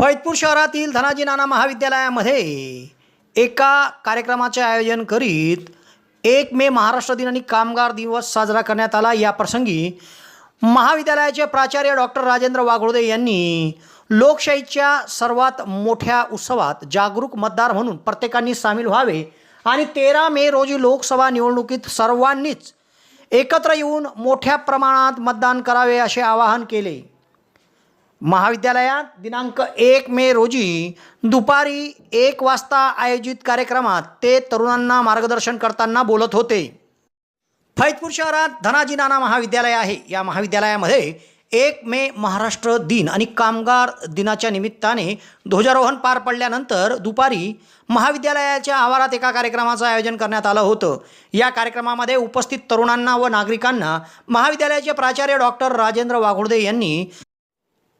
फैजपूर शहरातील धनाजी नाना महाविद्यालयामध्ये एका कार्यक्रमाचे आयोजन करीत एक मे महाराष्ट्र दिन आणि कामगार दिवस साजरा करण्यात आला. या प्रसंगी महाविद्यालयाचे प्राचार्य डॉक्टर राजेंद्र वाघोळदे यांनी लोकशाहीच्या सर्वात मोठ्या उत्सवात जागरूक मतदार म्हणून प्रत्येकाने सामील व्हावे आणि तेरा मे रोजी लोकसभा निवडणुकीत सर्वांनीच एकत्र येऊन मोठ्या प्रमाणात मतदान करावे असे आवाहन केले. महाविद्यालयात दिनांक एक मे रोजी दुपारी एक वाजता आयोजित कार्यक्रमात ते तरुणांना मार्गदर्शन करताना बोलत होते. फैजपूर शहरात धनाजी नाना महाविद्यालय आहे. या महाविद्यालयामध्ये एक मे महाराष्ट्र दिन आणि कामगार दिनाच्या निमित्ताने ध्वजारोहण पार पडल्यानंतर दुपारी महाविद्यालयाच्या आवारात एका कार्यक्रमाचं आयोजन करण्यात आलं होतं. या कार्यक्रमामध्ये उपस्थित तरुणांना व नागरिकांना महाविद्यालयाचे प्राचार्य डॉक्टर राजेंद्र वाघोडदे यांनी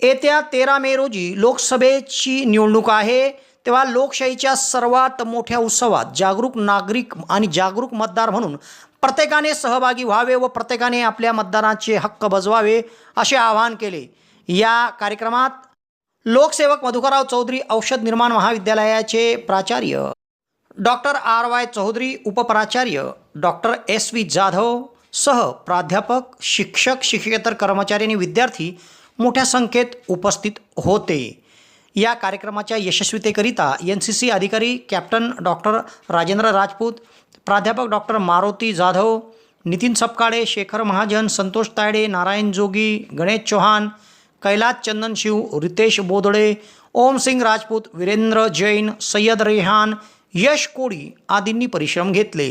येत्या तेरा मे रोजी लोकसभेची निवडणूक आहे तेव्हा लोकशाहीच्या सर्वात मोठ्या उत्सवात जागरूक नागरिक आणि जागरूक मतदार म्हणून प्रत्येकाने सहभागी व्हावे व प्रत्येकाने आपल्या मतदानाचे हक्क बजवावे असे आवाहन केले. या कार्यक्रमात लोकसेवक मधुकरराव चौधरी औषध निर्माण महाविद्यालयाचे प्राचार्य डॉक्टर आर. वाय. चौधरी उपप्राचार्य डॉक्टर एस. व्ही. जाधव सह प्राध्यापक शिक्षक शिक्षकेतर कर्मचारी आणि विद्यार्थी मोठ्या संख्येत उपस्थित होते. या कार्यक्रमाच्या यशस्वीतेकरिता एन सी सी अधिकारी कॅप्टन डॉक्टर राजेंद्र राजपूत प्राध्यापक डॉक्टर मारुती जाधव नितीन सपकाळे शेखर महाजन संतोष तायडे नारायण जोगी गणेश चौहान कैलास चंदन शिव रितेश बोदडे ओम सिंग राजपूत वीरेंद्र जैन सय्यद रेहान यश कोळी आदींनी परिश्रम घेतले.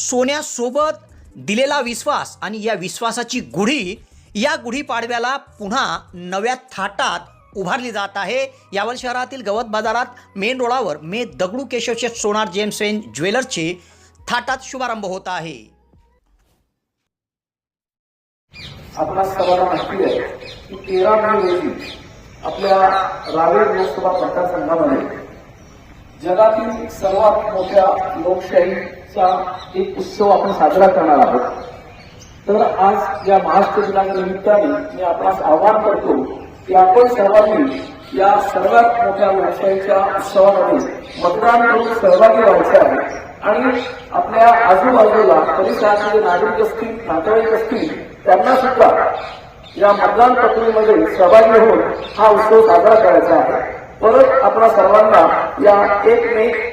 सोन्यासोबत दिलेला विश्वास आणि या विश्वासाची गुढी या गुढीपाडव्याला पुन्हा नव्या थाटात उभारली जात आहे. यावल शहरातील गवत बाजारात मेन रोडावर मे दगडू केशवचे सोनार जेम्स एन ज्वेलर्सचे थाटात शुभारंभ होत आहे. आपल्या सर्वांना माहिती आहे की तेरा मे रोजी आपल्या रावेर लोकसभा मतदारसंघामध्ये जगातील सर्वात मोठ्या लोकशाही चा एक उत्सव आपण साजरा करणार आहोत. तर आज या महाराष्ट्र दिनाच्या निमित्ताने मी आपणास आवाहन करतो की आपण सर्वांनी या सर्वात मोठ्या व्यवसायाच्या उत्सवामध्ये मतदान करून सहभागी व्हायचे आहे. आणि आपल्या आजूबाजूला परिसरातले नागरिक असतील नातेवाईक असतील त्यांना सुद्धा या मतदान प्रक्रियेमध्ये सहभागी होऊन हा उत्सव साजरा करायचा आहे. परत आपल्या सर्वांना या एक मे